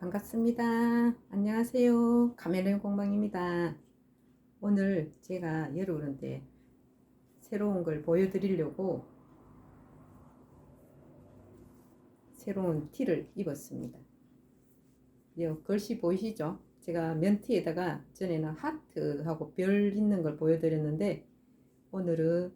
반갑습니다. 안녕하세요. 카멜레온 공방입니다. 오늘 제가 여러분한테 새로운 걸 보여드리려고 새로운 티를 입었습니다. 이 글씨 보이시죠? 제가 면티에다가 전에는 하트하고 별 있는 걸 보여드렸는데 오늘은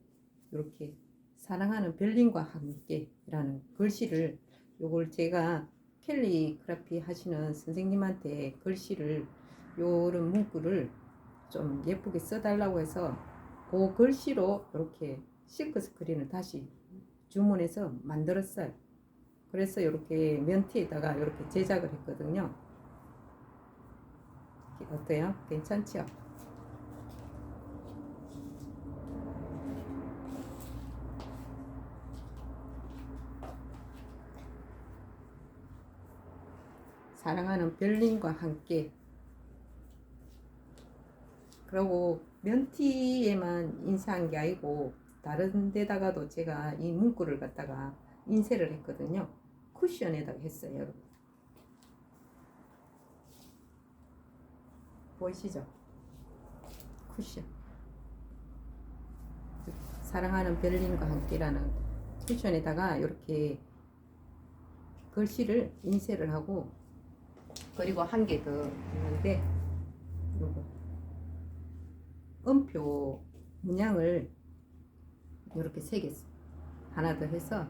이렇게 사랑하는 별님과 함께 라는 글씨를 요걸 제가 캘리그라피 하시는 선생님한테 글씨를 요런 문구를 좀 예쁘게 써달라고 해서 그 글씨로 이렇게 실크 스크린을 다시 주문해서 만들었어요. 그래서 이렇게 면티에다가 이렇게 제작을 했거든요. 어때요? 괜찮죠? 사랑하는 별님과 함께. 그리고 면티에만 인쇄한 게 아니고 다른 데다가도 제가 이 문구를 갖다가 인쇄를 했거든요. 쿠션에다가 했어요. 여러분 보이시죠? 쿠션. 사랑하는 별님과 함께라는 쿠션에다가 이렇게 글씨를 인쇄를 하고 그리고 한 개 더 있는데 요거 음표 문양을 이렇게 세 개 하나 더 해서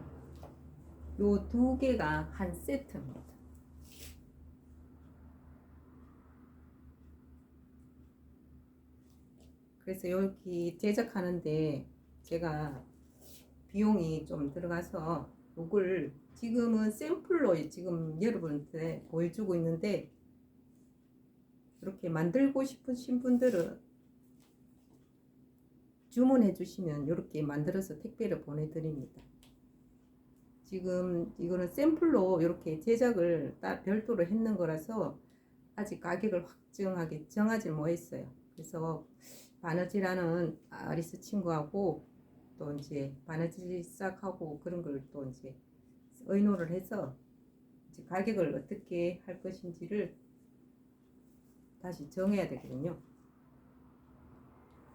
요 두 개가 한 세트입니다. 그래서 여기 제작하는데 제가 비용이 좀 들어가서 요걸 지금은 샘플로 지금 여러분한테 보여주고 있는데 이렇게 만들고 싶으신 분들은 주문해 주시면 이렇게 만들어서 택배를 보내드립니다. 지금 이거는 샘플로 이렇게 제작을 따 별도로 했는 거라서 아직 가격을 확정하게 정하지 못했어요. 그래서 바느질하는 아리스 친구하고 또 이제 바느질 시작하고 그런 걸 또 이제 의논을 해서 이제 가격을 어떻게 할 것인지를 다시 정해야 되거든요.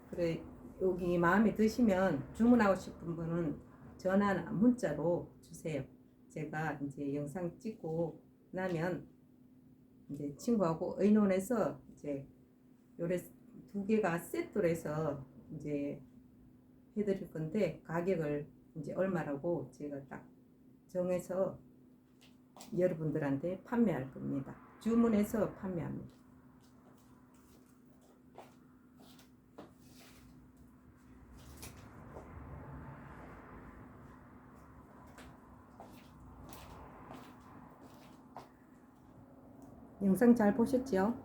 그래 여기 마음에 드시면 주문하고 싶은 분은 전화나 문자로 주세요. 제가 이제 영상 찍고 나면 이제 친구하고 의논해서 이제 요래 두 개가 세트로 해서 이제 해드릴 건데 가격을 이제 얼마라고 제가 딱 정해서 여러분들한테 판매할 겁니다. 주문해서 판매합니다. 영상 잘 보셨죠?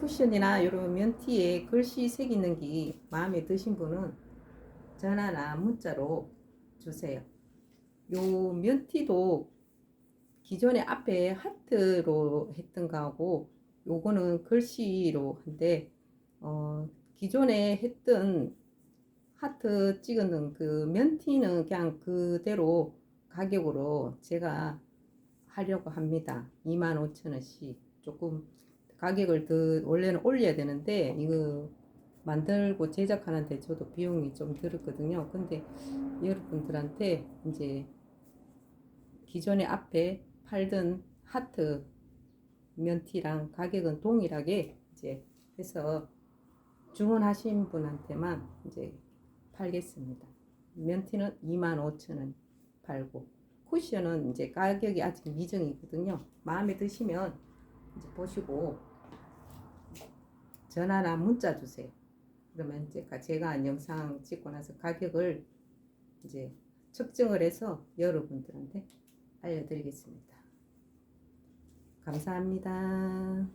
쿠션이나 이런 면티에 글씨 새기는 게 마음에 드신 분은 전화나 문자로 주세요. 요 면티도 기존에 앞에 하트로 했던 거하고 요거는 글씨로 한데 어 기존에 했던 하트 찍은 그 면티는 그냥 그대로 가격으로 제가 하려고 합니다. 25,000원씩 조금 가격을 더 원래는 올려야 되는데 이거 만들고 제작하는데 저도 비용이 좀 들었거든요. 근데 여러분들한테 이제 기존에 앞에 팔던 하트 면티랑 가격은 동일하게 이제 해서 주문하신 분한테만 이제 팔겠습니다. 면티는 25,000원 팔고 쿠션은 이제 가격이 아직 미정이거든요. 마음에 드시면 이제 보시고 전화나 문자 주세요. 그러면 제가 제가 영상 찍고 나서 가격을 이제 측정을 해서 여러분들한테 알려드리겠습니다. 감사합니다.